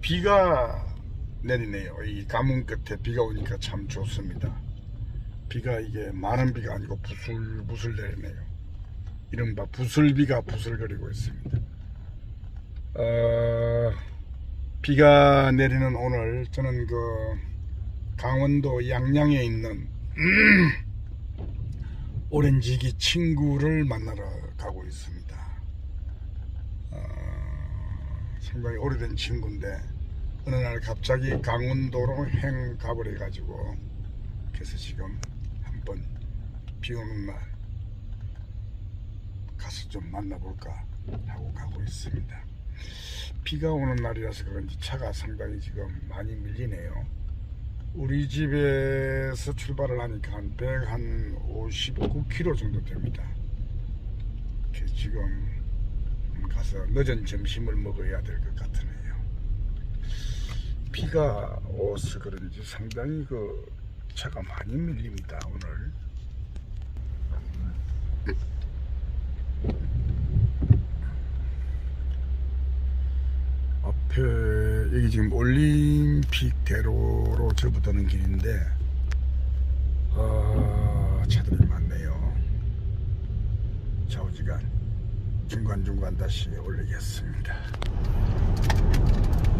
비가 내리네요. 이 가문 끝에 비가 오니까 참 좋습니다. 비가 이게 많은 비가 아니고 부슬부슬 내리네요. 이른바 부슬비가 부슬거리고 있습니다. 어, 비가 내리는 오늘 저는 그 강원도 양양에 있는 오렌지기 친구를 만나러 가고 있습니다. 어, 상당히 오래된 친구인데 어느 날 갑자기 강원도로 행 가버려 가지고 그래서 지금 한번 비 오는 날 가서 좀 만나볼까 하고 가고 있습니다. 비가 오는 날이라서 그런지 차가 상당히 지금 많이 밀리네요. 우리 집에서 출발을 하니까 한 159km 정도 됩니다. 지금 가서 늦은 점심을 먹어야 될 것 같으네요. 비가 오서 그런지 상당히 그 차가 많이 밀립니다 오늘. 앞에 여기 지금 올림픽 대로로 접어드는 길인데 아, 차들이 많네요. 좌우지간 중간중간 다시 올리겠습니다.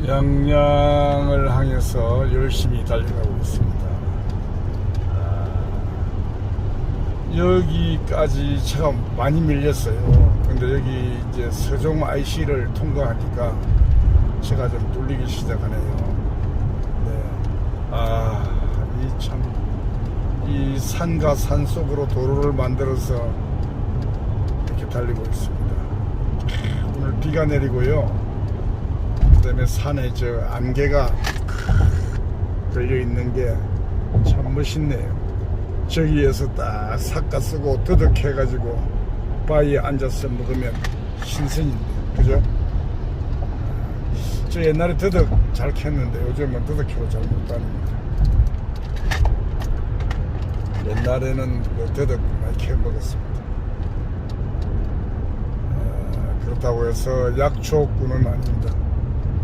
양양을 향해서 열심히 달려가고 있습니다. 아, 여기까지 차가 많이 밀렸어요. 근데 여기 이제 서종 IC를 통과하니까 차가 좀 뚫리기 시작하네요. 네. 아, 이 참, 이 산과 산 속으로 도로를 만들어서 이렇게 달리고 있습니다. 비가 내리고요. 그 다음에 산에 저 안개가 걸려 있는 게 참 멋있네요. 저기에서 딱 삭가 쓰고 더덕해 가지고 바위에 앉아서 먹으면 신선인데, 그죠? 저 옛날에 더덕 잘 캤는데 요즘은 더덕 키로 잘못 다닙니다. 옛날에는 그 더덕 많이 캐 먹었습니다. 아, 그렇다고 해서 약초꾼은 아닙니다.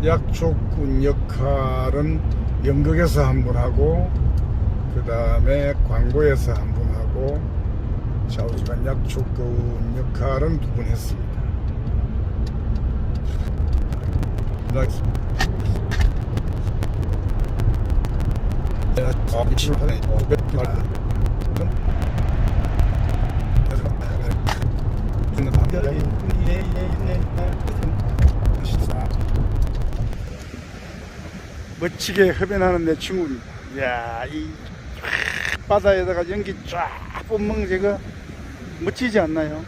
약초꾼 역할은 연극에서 한분 하고 그 다음에 광고에서 한분 하고 좌우지간 약초꾼 역할은 두분 했습니다. 멋지게 흡연하는 내 친구입니다. 이야, 이 바다에다가 연기 쫙 뿜는 제가 멋지지 않나요?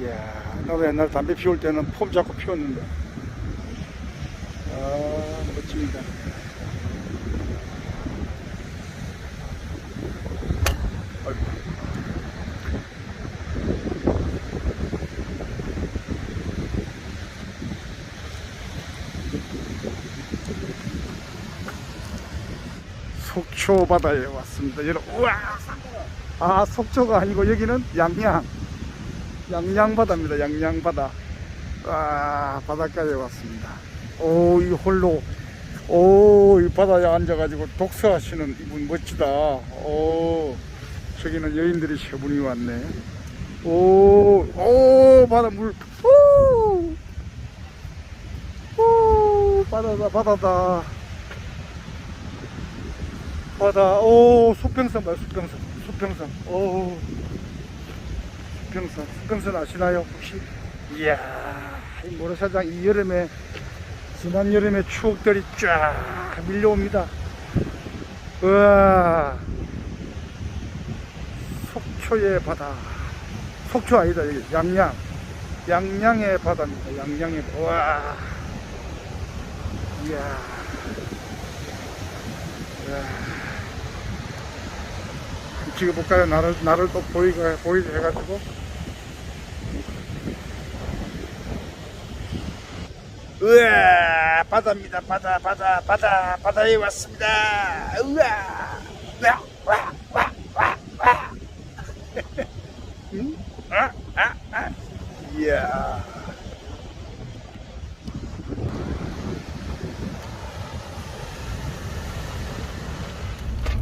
이야, 나도 옛날 담배 피울 때는 폼 잡고 피웠는데. 아, 멋집니다. 속초 바다에 왔습니다. 여러분, 우와! 아, 속초가 아니고 여기는 양양. 양양 바다입니다. 양양 바다. 와, 바닷가에 왔습니다. 오, 이 홀로, 오, 이 바다에 앉아가지고 독서하시는 이분 멋지다. 오, 저기는 여인들이 세 분이 왔네. 오, 오, 바다 물, 오, 오, 바다다, 바다다. 바다, 오, 수평선 봐요, 수평선. 수평선. 오, 수평선. 수평선 아시나요, 혹시? 이야, 이 모래사장 이 여름에, 지난 여름의 추억들이 쫙 밀려옵니다. 우와, 속초의 바다. 속초 아니다, 여기 양양. 양양의 바다입니다, 양양의, 우와. 이야. 이야. 붙이고 볼까요? 나를, 나를 또 보이게, 보이게 해가지고. 으아, 바다입니다. 바다, 바다, 바다, 바다에 왔습니다. 으아, 으아, 와, 와, 와, 와. 응? 아, 아, 아. 이야.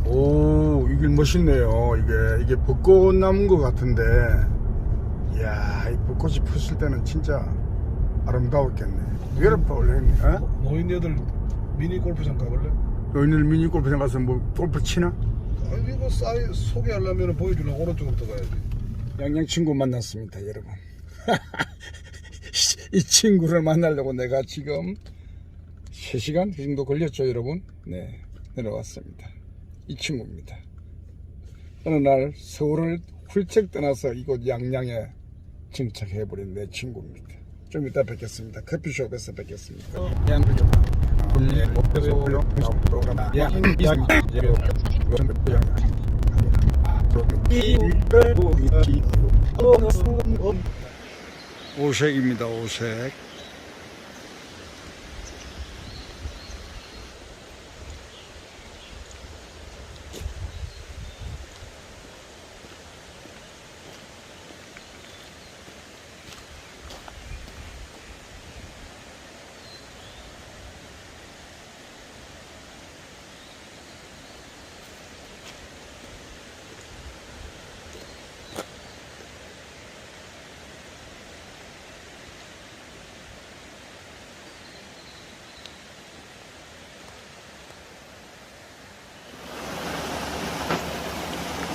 오. 이게 멋있네요. 이게, 이게 벚꽃 나무인 것 같은데. 이야, 이 벚꽃이 폈을 때는 진짜 아름다웠겠네. 외롭다 올렸네. 어? 노인네들 미니 골프장 가볼래? 오늘 미니 골프장 가서 뭐 골프 치나? 아니 이거 사이 소개하려면 보여주려고 오른쪽부터 가야지 양양 친구 만났습니다, 여러분. 이 친구를 만나려고 내가 지금 3시간 정도 걸렸죠, 여러분? 네, 내려왔습니다. 이 친구입니다. 어느 날 서울을 훌쩍 떠나서 이곳 양양에 정착해버린 내 친구입니다. 좀 이따 뵙겠습니다. 커피숍에서 뵙겠습니다. 오색입니다, 오색.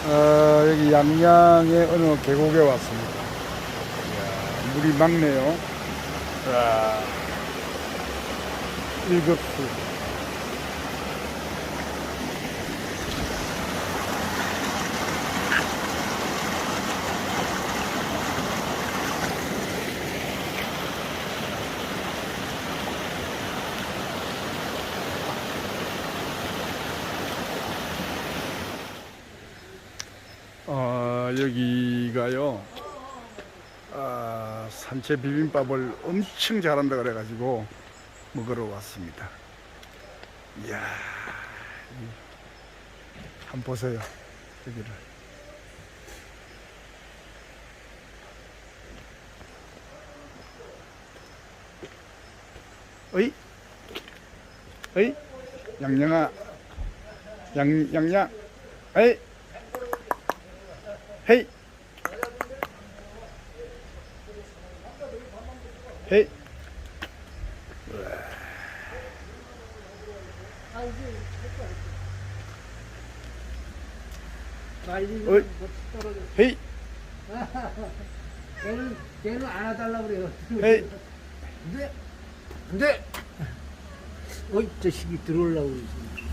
어, 여기 양양의 어느 계곡에 왔습니다. 이야, 물이 맑네요. 와, 일급수. 여기가요, 아, 산채 비빔밥을 엄청 잘한다 그래가지고 먹으러 왔습니다. 이야, 이- 한번 보세요, 여기를. 어이? 어이? 양양아, 양, 양양, 에이? 헤이. 헤이. 어이. 헤이. 걔는 걔는 안아달라 그래요. 헤이. 근데 근데 어이 자식이 들어오려고 그러지.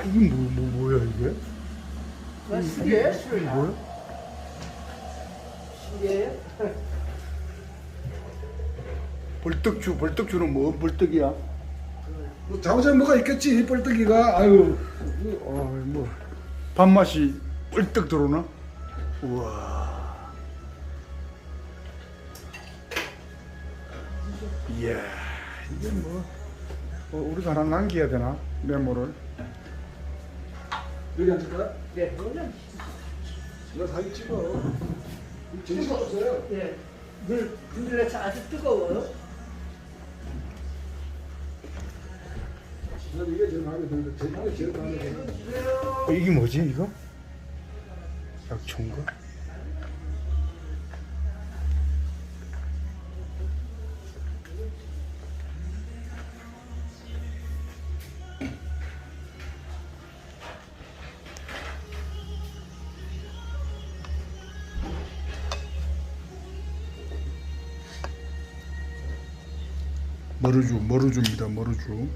와 이게 뭐, 뭐 뭐야 이게? 신기해? 이게 뭐야 신기해? 벌떡주 벌떡주는 뭐 벌떡이야? 뭐 잘못하면 뭐가 있겠지 뻘떡이가? 아유. 어 뭐 밥맛이 벌떡 들어오나? 우와. 이야 이게 뭐 어, 우리가 하나 남겨야 되나 메모를 여기 앉을까? 네, 그러면 나 사진 찍어. 정신 없어요. 예. 물 근데 아주 뜨거워요. 난 이게 제일 마음에 드는데 제일 마음에 제일 마음에 드는 어, 이게 뭐지 이거? 약초인가 머루주 머루주입니다 머루주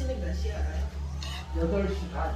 아침에 몇 시에 알아요? 8시 반.